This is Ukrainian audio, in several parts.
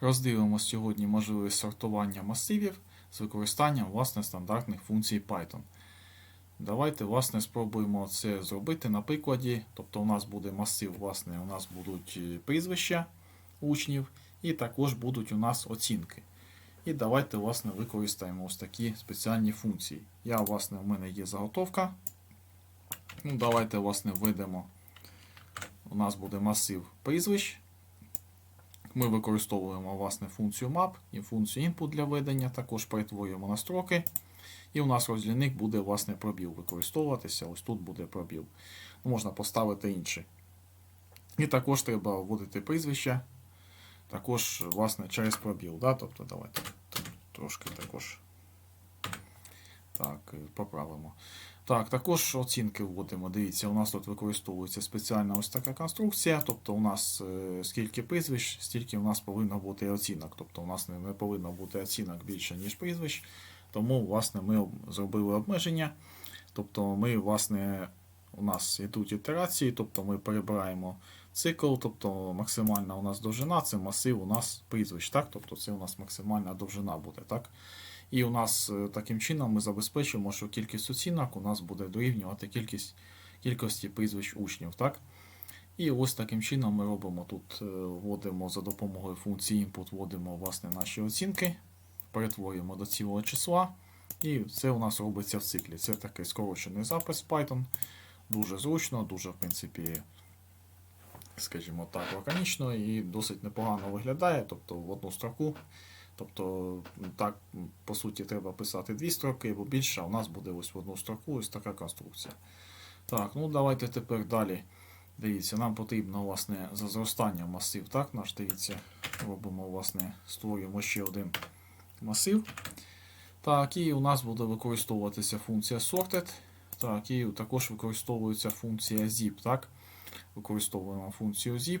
Роздивимося сьогодні можливість сортування масивів з використанням власне стандартних функцій Python. Давайте власне, спробуємо це зробити на прикладі. Тобто у нас буде масив, власне, у нас будуть е, прізвища учнів, і також будуть у нас оцінки. І давайте власне, використаємо ось такі спеціальні функції. Я, власне, у мене є заготовка. Ну, Давайте власне, введемо. У нас буде масив прізвищ. Ми використовуємо власне функцію map і функцію input для введення, також перетворюємо на строки. І у нас роздільник буде власне пробіл використовуватися. Ось тут буде пробіл. Можна поставити інший. І також треба вводити прізвище. Також, власне, через пробіл. Да? Тобто, давайте трошки також так, е, поправимо. Так, також оцінки вводимо. Дивіться, у нас тут використовується спеціальна ось така конструкція. Тобто у нас е, скільки прізвищ, стільки у нас повинно бути оцінок. Тобто у нас не, повинно бути оцінок більше, ніж прізвищ. Тому, власне, ми зробили обмеження. Тобто ми, власне, у нас йдуть ітерації, тобто ми перебираємо цикл, тобто максимальна у нас довжина, це масив у нас прізвищ, так? Тобто це у нас максимальна довжина буде, так? І у нас е, таким чином ми забезпечимо, що кількість оцінок у нас буде дорівнювати кількість, кількості прізвищ учнів, так? І ось таким чином ми робимо тут, е, вводимо за допомогою функції input, вводимо власне наші оцінки, перетворюємо до цілого числа. І це у нас робиться в циклі. Це такий скорочений запис Python. Дуже зручно, дуже, в принципі, скажімо так, лаконічно і досить непогано виглядає. Тобто в одну строку. Тобто, так, по суті, треба писати дві строки, бо більше, а у нас буде ось в одну строку ось така конструкція. Так, ну давайте тепер далі. Дивіться, нам потрібно власне за зростанням масив. Так, наш дивіться, робимо, власне, створюємо ще один масив. Так, і у нас буде використовуватися функція sorted. Так, і також використовується функція zip. Так? Використовуємо функцію zip.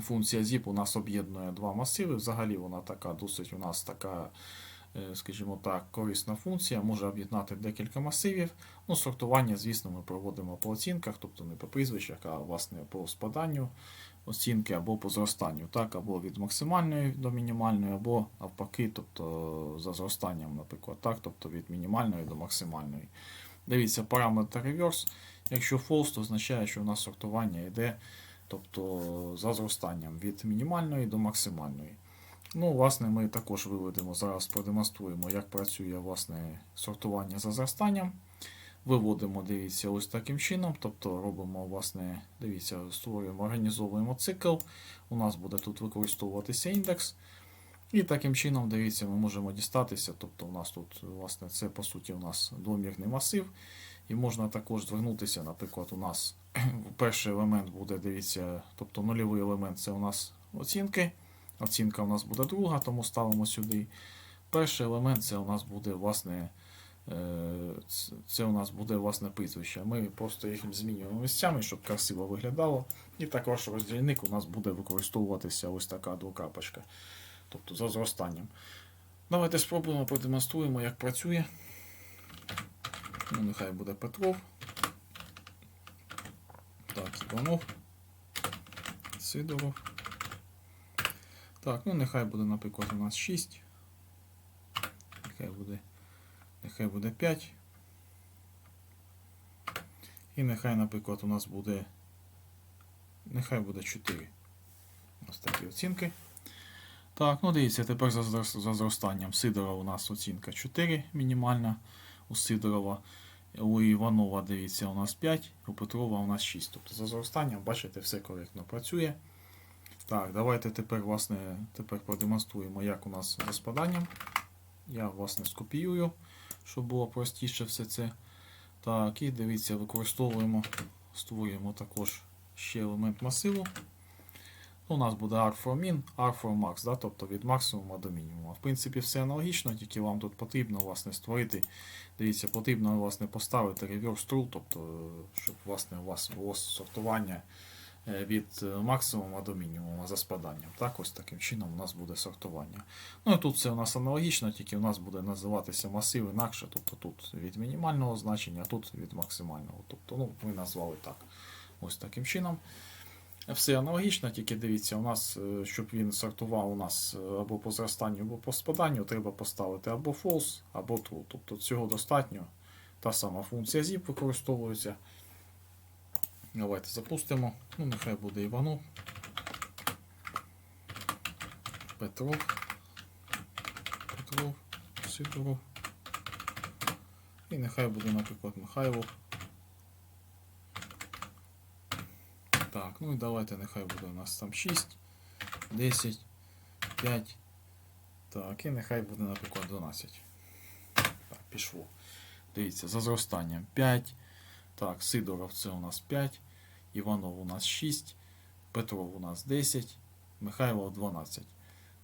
Функція zip у нас об'єднує два масиви. Взагалі вона така досить у нас така, е, скажімо так, корисна функція, може об'єднати декілька масивів. Ну, сортування, звісно, ми проводимо по оцінках, тобто не по прізвищах, а власне по спаданню оцінки або по зростанню, так, або від максимальної до мінімальної, або навпаки, тобто за зростанням, наприклад, так, тобто від мінімальної до максимальної. Дивіться, параметр reverse. Якщо false, то означає, що у нас сортування йде тобто за зростанням від мінімальної до максимальної. Ну, власне, ми також виведемо, зараз продемонструємо, як працює власне, сортування за зростанням. Виводимо, дивіться, ось таким чином. Тобто робимо, власне, дивіться, створюємо, організовуємо цикл. У нас буде тут використовуватися індекс. І таким чином, дивіться, ми можемо дістатися. Тобто, у нас тут, власне, це по суті у нас двомірний масив. І можна також звернутися, наприклад, у нас перший елемент буде, дивіться, тобто нульовий елемент це у нас оцінки. Оцінка у нас буде друга, тому ставимо сюди. Перший елемент це у нас буде, власне, е, це у нас буде власне прізвище. Ми просто їх змінюємо місцями, щоб красиво виглядало. І також роздільник у нас буде використовуватися ось така двокрапочка. Тобто за зростанням. Давайте спробуємо, продемонструємо, як працює. Ну, нехай буде Петров. Так, Іванов. Сидоров. Так, ну нехай буде, наприклад, у нас 6. Нехай буде. Нехай буде 5. І нехай, наприклад, у нас буде. Нехай буде 4. Ось такі оцінки. Так, ну дивіться, тепер за, за зростанням Сидорова у нас оцінка 4 мінімальна у Сидорова. У Іванова, дивіться, у нас 5, у Петрова у нас 6. Тобто за зростанням, бачите, все коректно працює. Так, давайте тепер, власне, тепер продемонструємо, як у нас за спаданням. Я, власне, скопіюю, щоб було простіше все це. Так, і дивіться, використовуємо, створюємо також ще елемент масиву. У нас буде R for min, R for max, да? тобто від максимуму до мінімуму. В принципі, все аналогічно, тільки вам тут потрібно власне, створити. Дивіться, потрібно власне, поставити reverse true, тобто, щоб власне, у вас було сортування е, від е, максимуму до мінімуму за спаданням. Так, ось таким чином у нас буде сортування. Ну і тут все у нас аналогічно, тільки у нас буде називатися масив інакше, тобто тут від мінімального значення, а тут від максимального. Тобто, ну, ми назвали так. Ось таким чином. Все аналогічно, тільки дивіться, у нас, е, щоб він сортував у нас е, або по зростанню, або по спаданню, треба поставити або false, або true. Тобто цього достатньо. Та сама функція zip використовується. Давайте запустимо. Ну, нехай буде Іванов. Петров. Петров. Сидоров. І нехай буде, наприклад, Михайлов. Так, ну і давайте нехай буде у нас там 6, 10, 5. Так, і нехай буде, наприклад, 12. Так, пішло. Дивіться, за зростанням 5. Так, Сидоров це у нас 5. Іванов у нас 6. Петров у нас 10. Михайлов 12.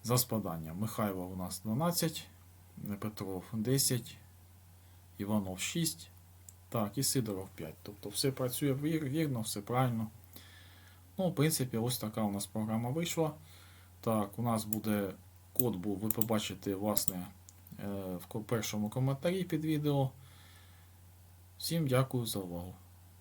За спаданням Михайлов у нас 12. Петров 10. Іванов 6. Так, і Сидоров 5. Тобто все працює вірно, все правильно. Ну, в принципі, ось така у нас програма вийшла. Так, у нас буде код був, ви побачите, власне, е, в першому коментарі під відео. Всім дякую за увагу.